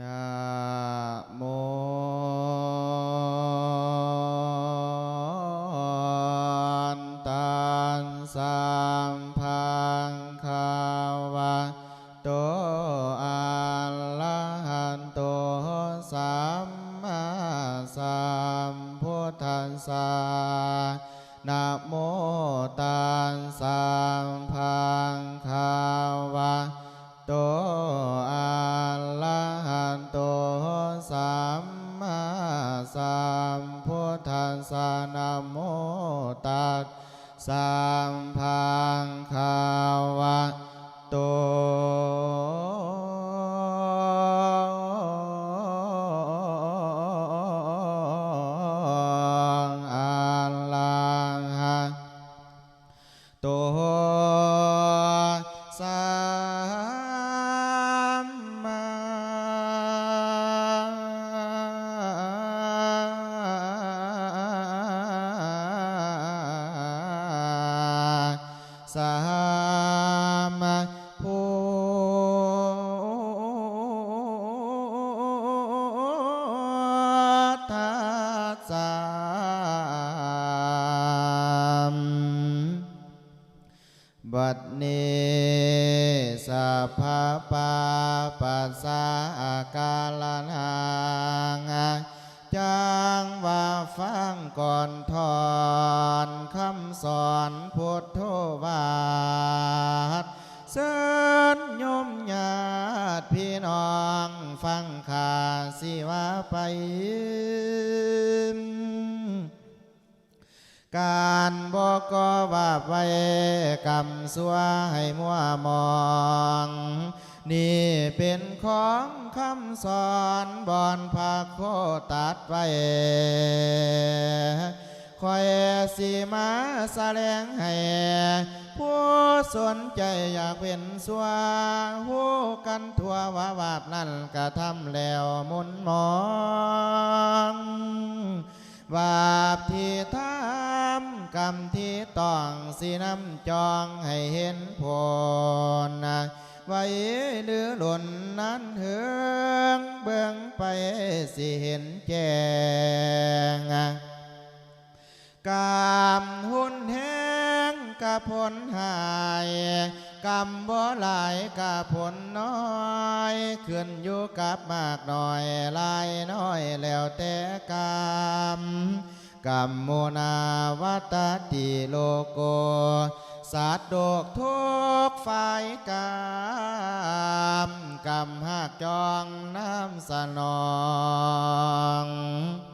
น สัมพุทธัสสะบัดนี้สัพพะปาปัสสะอาการนังจังว่าฟังก่อนทอนคำสอน สิวาไป การบอกก็ว่าไปกรรมสัวให้มัวมอง นี่เป็นของคำสอนบอนพาโคตัดไว้คอยสีมาแสดงให้ผู้ สนใจอยากเป็นสัวหูกันทั่วว่าวาบนั่นกระทำแล้วมุนมองบาปที่ทำกรรมที่ต้องสีน้ำจองให้เห็นผลนะไว้หรือหล่นนั้นเหืองเบื้องไปสิเห็นแจ้งกามหุ่นแห้ กะผลหายกรรมบ่หลายกะผลน้อยขึ้นอยู่กับมากหน้อยหลายน้อยแล้วแต่กรรมกรรมโมนาวัตติโลโกสัตว์โดกทุกฝ่ายกรรมกรรมหักจองน้ำสนอง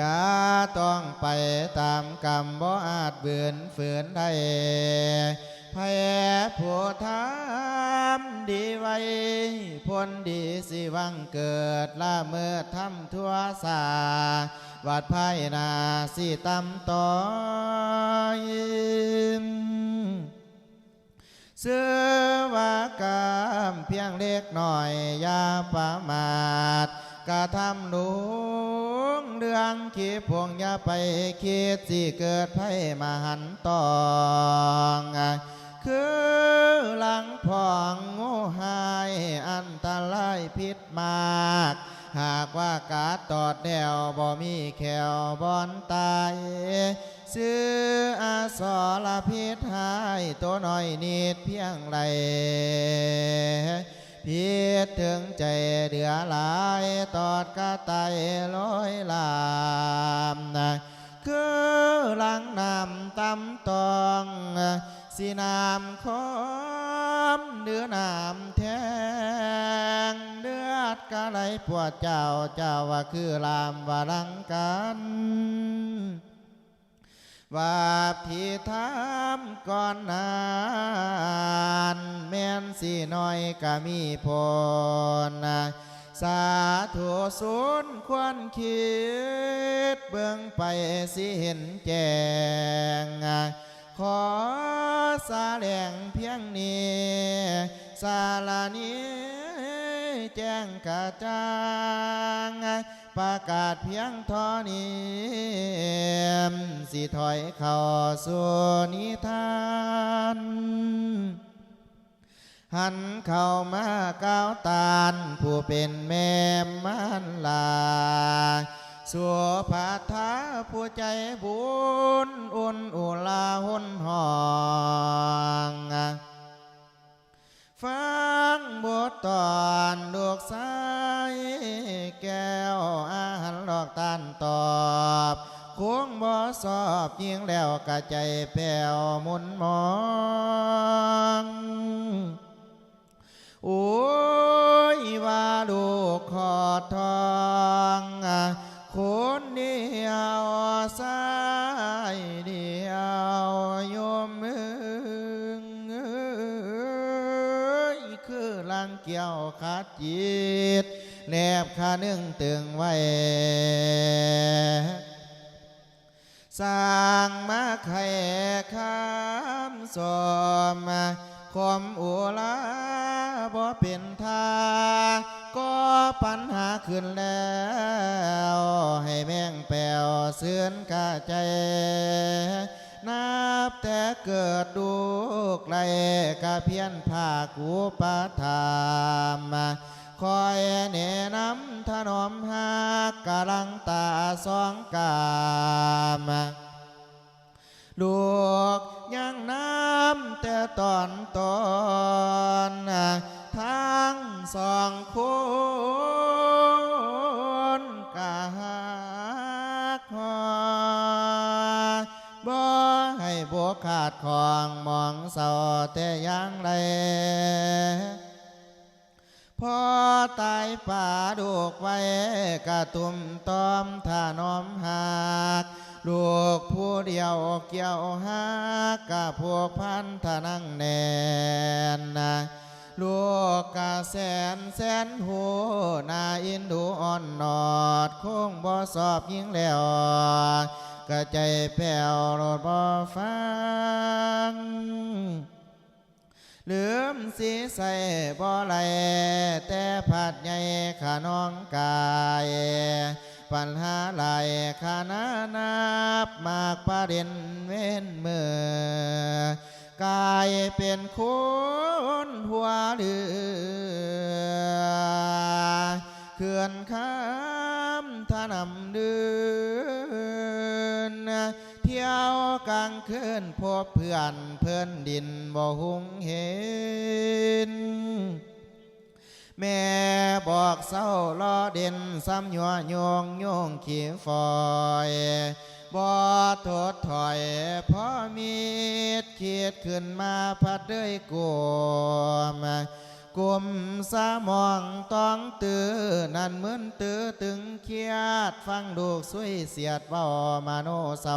จะต้องไปตามกรรมบ่อาจเบือนฝืนได้แพ้ผู้ทำดีไว้ผลดีสิวังเกิดละเมื่อทำทั่วสาวัดภายนาสิตำต่อยเสื้อว่ากรรมเพียงเล็กหน่อยอย่าประมาท กระทำหลวงเรื่องขีพวงอย่าไปคิดสิเกิดภัยมาหันตองคือหลังพองงูหายอันตรายพิษมาก หากว่ากาตอดแนวบ่มีแขวบอนตายซื้ออาสอลพิษหายตัวน้อยนิดเพียงไร ดถึงใจเดือหลายตอดกระไตลอยลามนะคือหลังนำตำตองสีน้ำคอมเดือน้ำแทงเลือดกะไหลปวดเจ้าเจ้าว่าคือลามว่าลังกัน ว่าพี่ทำก่อนนานแม่นสิน้อยก็มีผลนะสาธุสุนควรคิด เบื้องไปสิเห็นแจ้งขอสาแหลงเพียงนี้ สาลานี้แจ้งกระจ่าง ประกาศเพียงทอนี้สิถอยเข้าสู่นิทาน หันเข้ามาก้าวตาน ผู้เป็นแม่มันลาสัวผาทาผู้ใจบุญอุ่นอุลาหุนหองฟังบทตอนลูกสาารหลอกตันตอบคงบ่สอบยิงแล้วกะใจแป้วมุนมอง บขานึ่งตึงไว้สร้างมาไข่ข้ามสมคมอุลาบ่เป็นทาก็ปัญหาขึ้นแล้ว ให้แม่งแปวเสื่อนกะใจ นับแต่เกิดดูกไกลกะเพียนภาคูปะธรรม คอยแนะนำถนอมหากกะลังตาสองกามลูกยังน้ำแต่ตอนตอนทั้งสองคนกะหักคอบ่ให้บวขาดของมองเศร้าแต่ยังไร พอตายป่าดูกไว้กะตุ่มตอมท่านอมหักลูกผู้เดียวเกี่ยวหักกะพวกพันธนังแนนนะลูกกะแสนแสนหูนาอินดูอ่อนนอดคงบ่สอบยิงแล้วกะใจแป้วรดบ่ฟัง ลืมสีใส่บ่ไหลแต่ผัดใหญ่ขาน้องกายปัญหาหลายขานานับมากประเด็นเว้นมือกายเป็นคนหัวเรือเขื่อนข้ามท่านำเดิน ที่ยวกลางคืนพบเพื่อนเพื่อนดินบ่หุงเห็น แม่บอกเศร้ารอเด่นซ้ำยัวโยงโยงขี้ฟอยบ่ทดถอยพราะมีดขีดขึ้นมาพัดด้วยกลม กลุ่มสามองต้องตือนั่นเหมือนตือตึงเครียด ฟังดูกสวยเสียดเว้ามาโนเศร้า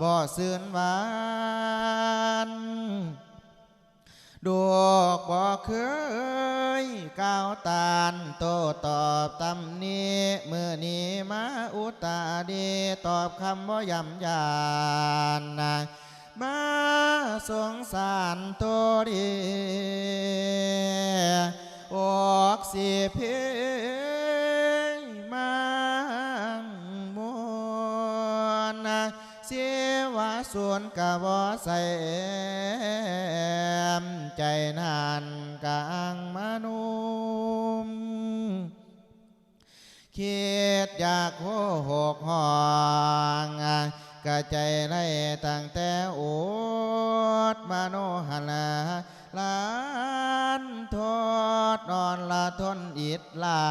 บ่ซื่นหวานดวกบ่เคยก้าวตานโตตอบตำนี้มือนี้มาอุตาดี ตอบคำว่ายำยานนะ มาสงสารตัวดีออกสิเพมังมวนนะเสียวาส่วนกะบ่ใส่ใจนานกลางมนุมคิดอยากโหหกห้อง กะใจในตั้งแต่โอดมโนหลาลานทอดนอนละทนอิดลา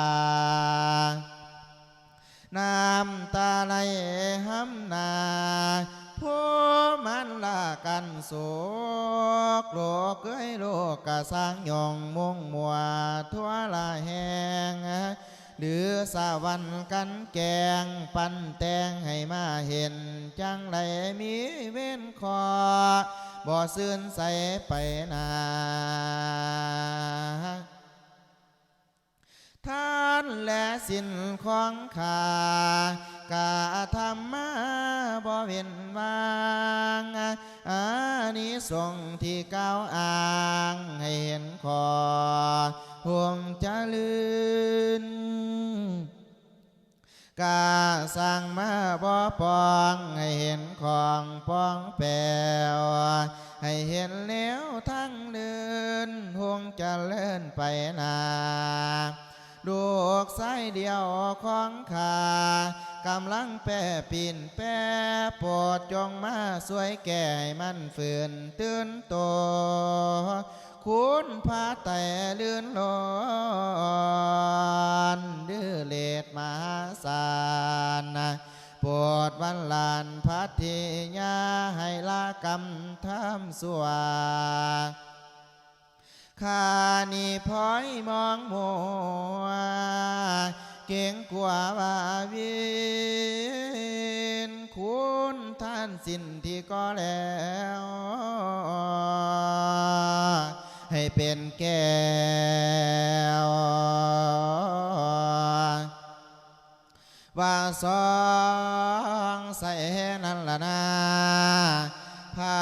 น้ำตาไหลห้ำนาผู้มันละกันโศกโลกเอ้ยโลกกะสร้างยองมุ่งมัวทั่วละแหง หรือสาวันกันแกง ปันแตงให้มาเห็น จังไรมีเว้นคอบ่ซื่นใสไปนาท่านและสินของขากาทำมาบ่เว้นวางอานิสงที่ก้าวอ้างให้เห็นขอห่วงจะลืน กาสั่งมาบ่ปองให้เห็นของปองแปวให้เห็นแล้วทั้งเดินห่วงจะเลื่อนไปนาลูกไส้เดียวของขากำลังแปรปีนแปรปรดจงมาสวยแก่มันฝืนตื่นโต คุณพาแต่เลื่อนลอนดื้อเลดมหาศาลนปรดวันลานพัทธิยาให้ละกรรมทำสวขานีพลอยมองมัวเก่งกว่าว่าวินคุณท่านสิ้นที่ก็แล้ว ให้เป็นแก้วว่าสองใส่นั่นละนาพา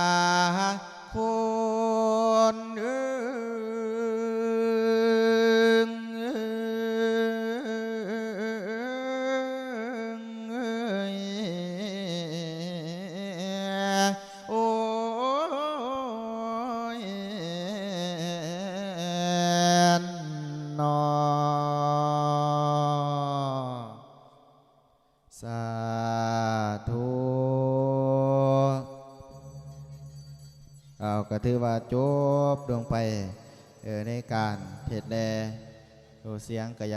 ก็ถือว่าจบลงไปในการเทศแลดูเสียงก็ย